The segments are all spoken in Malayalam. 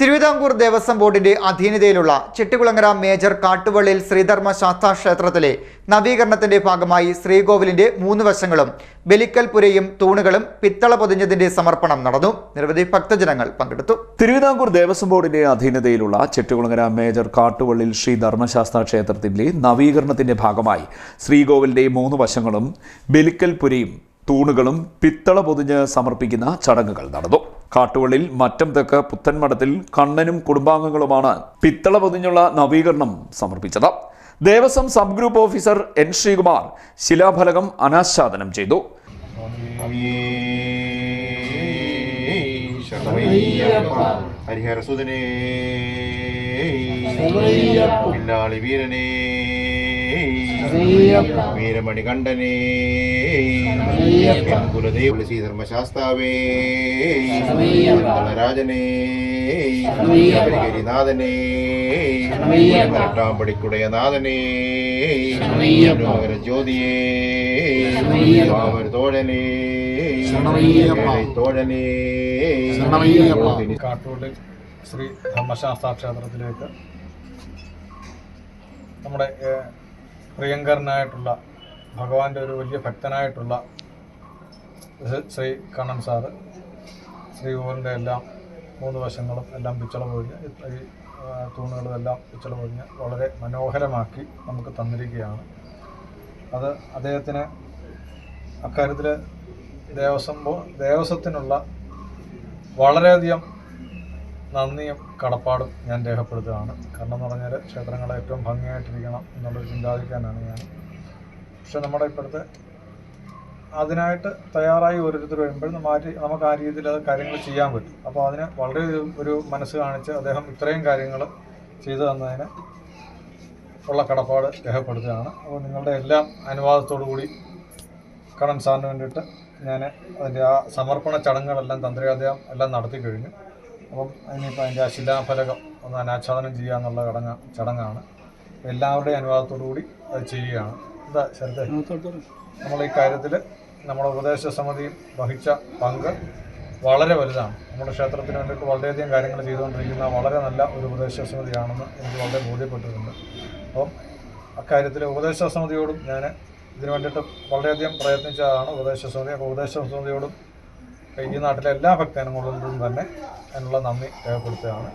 തിരുവിതാംകൂർ ദേവസ്വം ബോർഡിന്റെ അധീനതയിലുള്ള ചെട്ടികുളങ്ങര മേജർ കാട്ടുവള്ളിൽ ശ്രീധർമ്മ ശാസ്താ ക്ഷേത്രത്തിലെ നവീകരണത്തിന്റെ ഭാഗമായി ശ്രീകോവിലിന്റെ മൂന്ന് വശങ്ങളും ബലിക്കൽപുരയും തൂണുകളും പിത്തള പൊതിഞ്ഞതിന്റെ സമർപ്പണം നടന്നു. നിരവധി ഭക്തജനങ്ങൾ പങ്കെടുത്തു. തിരുവിതാംകൂർ ദേവസ്വം ബോർഡിന്റെ അധീനതയിലുള്ള ചെട്ടുകുളങ്ങര മേജർ കാട്ടുവള്ളിൽ ശ്രീ ധർമ്മശാസ്ത്ര ക്ഷേത്രത്തിന്റെ നവീകരണത്തിന്റെ ഭാഗമായി ശ്രീകോവിലിന്റെ മൂന്ന് വശങ്ങളും ബലിക്കൽപുരയും തൂണുകളും പിത്തള പൊതിഞ്ഞ് സമർപ്പിക്കുന്ന ചടങ്ങുകൾ നടന്നു. കാട്ടുവള്ളിൽ മറ്റം തെക്ക് പുത്തൻമഠത്തിൽ കണ്ണനും കുടുംബാംഗങ്ങളുമാണ് പിത്തള പൊതിഞ്ഞുള്ള നവീകരണം സമർപ്പിച്ചത്. Devaswom sub group officer N Sreekumar ശിലാഫലകം അനാച്ഛാദനം ചെയ്തു. ഹരിഹരസുദനേ വീരനേ. വീരമണി കണ്ഠനേ കുലദേവ ശ്രീധർമ്മശാസ്താവേ. രാജനേ നാഥനേ ജ്യോതിയേ തോഴനേ തോഴനേ കാട്ടൂരിൽ ശ്രീ ധർമ്മശാസ്ത്ര ക്ഷേത്രത്തിലേക്ക് നമ്മുടെ പ്രിയങ്കരനായിട്ടുള്ള ഭഗവാന്റെ ഒരു വലിയ ഭക്തനായിട്ടുള്ള ശ്രീ- കണ്ണൻ സാറ് ശ്രീകോവിലിന്റെ എല്ലാം മൂന്ന് വശങ്ങളും എല്ലാം പിച്ചള പൊഴിഞ്ഞ് ഈ ആ, തൂണുകളും എല്ലാം പിച്ചള പൊഴിഞ്ഞ് വളരെ മനോഹരമാക്കി നമുക്ക് തന്നിരിക്കുകയാണ്. അത് അദ്ദേഹത്തിന് അക്കാര്യത്തിൽ ദേവസ്വം ദേവസ്വത്തിനുള്ള വളരെയധികം നന്ദിയും കടപ്പാടും ഞാൻ രേഖപ്പെടുത്തുകയാണ്. കാരണം എന്ന് പറഞ്ഞാൽ ക്ഷേത്രങ്ങൾ ഏറ്റവും ഭംഗിയായിട്ടിരിക്കണം എന്നുള്ളൊരു ചിന്താതിക്കാനാണ് ഞാൻ പക്ഷെ നമ്മുടെ ഇപ്പോഴത്തെ അതിനായിട്ട് തയ്യാറായി ഓരോരുത്തർ വരുമ്പോൾ മാറ്റി നമുക്ക് ആ രീതിയിൽ അത് കാര്യങ്ങൾ ചെയ്യാൻ പറ്റും. അപ്പോൾ അതിന് വളരെ ഒരു- ഒരു മനസ്സ് കാണിച്ച് അദ്ദേഹം ഇത്രയും കാര്യങ്ങൾ ചെയ്തു തന്നതിന് ഉള്ള കടപ്പാട് രേഖപ്പെടുത്തുകയാണ്. അപ്പോൾ നിങ്ങളുടെ എല്ലാം അനുവാദത്തോടു കൂടി കടൻ സാറിന് വേണ്ടിയിട്ട് ഞാൻ അതിന്റെ ആ സമർപ്പണ ചടങ്ങുകളെല്ലാം തന്ത്രി അദ്ദേഹം എല്ലാം നടത്തി കഴിഞ്ഞു. അപ്പം അതിനിപ്പോൾ അതിന്റെ ആ ശിലാഫലകം ഒന്ന് അനാച്ഛാദനം ചെയ്യുക എന്നുള്ള കടങ്ങ ചടങ്ങാണ്. എല്ലാവരുടെയും അനുവാദത്തോടു കൂടി അത് ചെയ്യുകയാണ്. എന്താ ശരത്തെ നമ്മൾ ഈ കാര്യത്തിൽ നമ്മുടെ ഉപദേശ സമിതി വഹിച്ച പങ്ക് വളരെ വലുതാണ്. നമ്മുടെ ക്ഷേത്രത്തിന് വേണ്ടിയിട്ട് വളരെയധികം കാര്യങ്ങൾ ചെയ്തുകൊണ്ടിരിക്കുന്ന വളരെ നല്ല ഒരു ഉപദേശ സമിതിയാണെന്ന് എനിക്ക് വളരെ ബോധ്യപ്പെട്ടിട്ടുണ്ട്. അപ്പം അക്കാര്യത്തിൽ ഉപദേശ സമിതിയോടും ഞാൻ ഇതിനു വേണ്ടിയിട്ട് വളരെയധികം പ്രയത്നിച്ചതാണ് ഉപദേശ സമിതി. അപ്പോൾ ഉപദേശ സമിതിയോടും ഈ നാട്ടിലെ എല്ലാ ഭക്തജനങ്ങളോടും തന്നെ അതിനുള്ള നന്ദി രേഖപ്പെടുത്തുകയാണ്.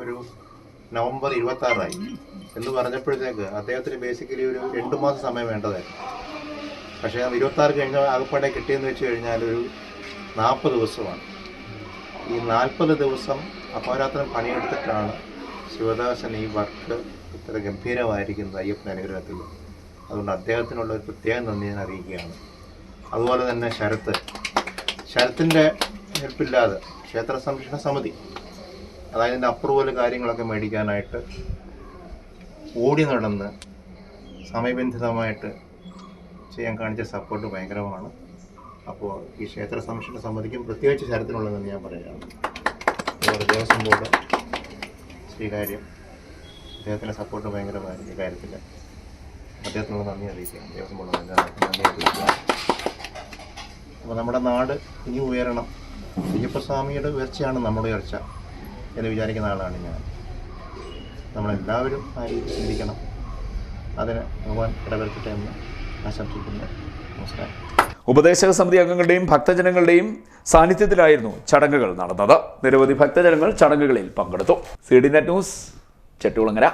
ഒരു നവംബർ ഇരുപത്തി ആറായി എന്ന് പറഞ്ഞപ്പോഴത്തേക്ക് അദ്ദേഹത്തിന് ബേസിക്കലി ഒരു രണ്ട് മാസം സമയം വേണ്ടതായിരുന്നു. പക്ഷേ ഇരുപത്തി ആറ് കഴിഞ്ഞ ആകപ്പാടെ കിട്ടിയെന്ന് വെച്ച് കഴിഞ്ഞാൽ ഒരു നാൽപ്പത് ദിവസമാണ്. ഈ നാൽപ്പത് ദിവസം അപ്പോരാത്രം പണിയെടുത്തിട്ടാണ് ശിവദാസൻ ഈ വർക്ക് ഇത്ര ഗംഭീരമായിരിക്കുന്നത് അയ്യപ്പൻ അനുഗ്രഹത്തിൽ. അതുകൊണ്ട് അദ്ദേഹത്തിനുള്ള ഒരു പ്രത്യേക നന്ദി ഞാൻ അറിയിക്കുകയാണ്. അതുപോലെ തന്നെ ശരത്ത്. ശരത്തിന്റെ ഹെൽപ്പില്ലാതെ ക്ഷേത്ര സംരക്ഷണ സമിതി അതായത് ഇതിന്റെ അപ്രൂവൽ കാര്യങ്ങളൊക്കെ മേടിക്കാനായിട്ട് ഓടി നടന്ന് സമയബന്ധിതമായിട്ട് ചെയ്യാൻ കാണിച്ച സപ്പോർട്ട് ഭയങ്കരമാണ്. അപ്പോൾ ഈ ക്ഷേത്ര സംരക്ഷണ സമിതിക്കും പ്രത്യേകിച്ച് ശരത്തിനുള്ളതെന്ന് ഞാൻ പറയുകയാണ്. ദേവസ്വം ബോർഡ് ശ്രീകാര്യം അദ്ദേഹത്തിന്റെ സപ്പോർട്ട് ഭയങ്കരമായിരുന്നു ഈ കാര്യത്തിൽ അദ്ദേഹത്തിനുള്ള നന്ദി അറിയിക്കാം. ദേവസ്വം ബോർഡ് നന്ദി അറിയിക്കാം. അപ്പോൾ നമ്മുടെ നാട് ഇനി ഉയരണം. അയ്യപ്പസ്വാമിയുടെ ഉയർച്ചയാണ് നമ്മുടെ ഉയർച്ച എന്ന് വിചാരിക്കുന്ന ആളാണ് ഞാൻ. നമ്മളെല്ലാവരും ആ രീതിയിൽ ചിന്തിക്കണം. അതിന് ഭഗവാൻ ഇടവരുത്തട്ടെ എന്ന് ആശംസിക്കുന്നു. നമസ്കാരം. ഉപദേശക സമിതി അംഗങ്ങളുടെയും ഭക്തജനങ്ങളുടെയും സാന്നിധ്യത്തിലായിരുന്നു ചടങ്ങുകൾ നടന്നത്. നിരവധി ഭക്തജനങ്ങൾ ചടങ്ങുകളിൽ പങ്കെടുത്തു. C D net news Chettikulangara.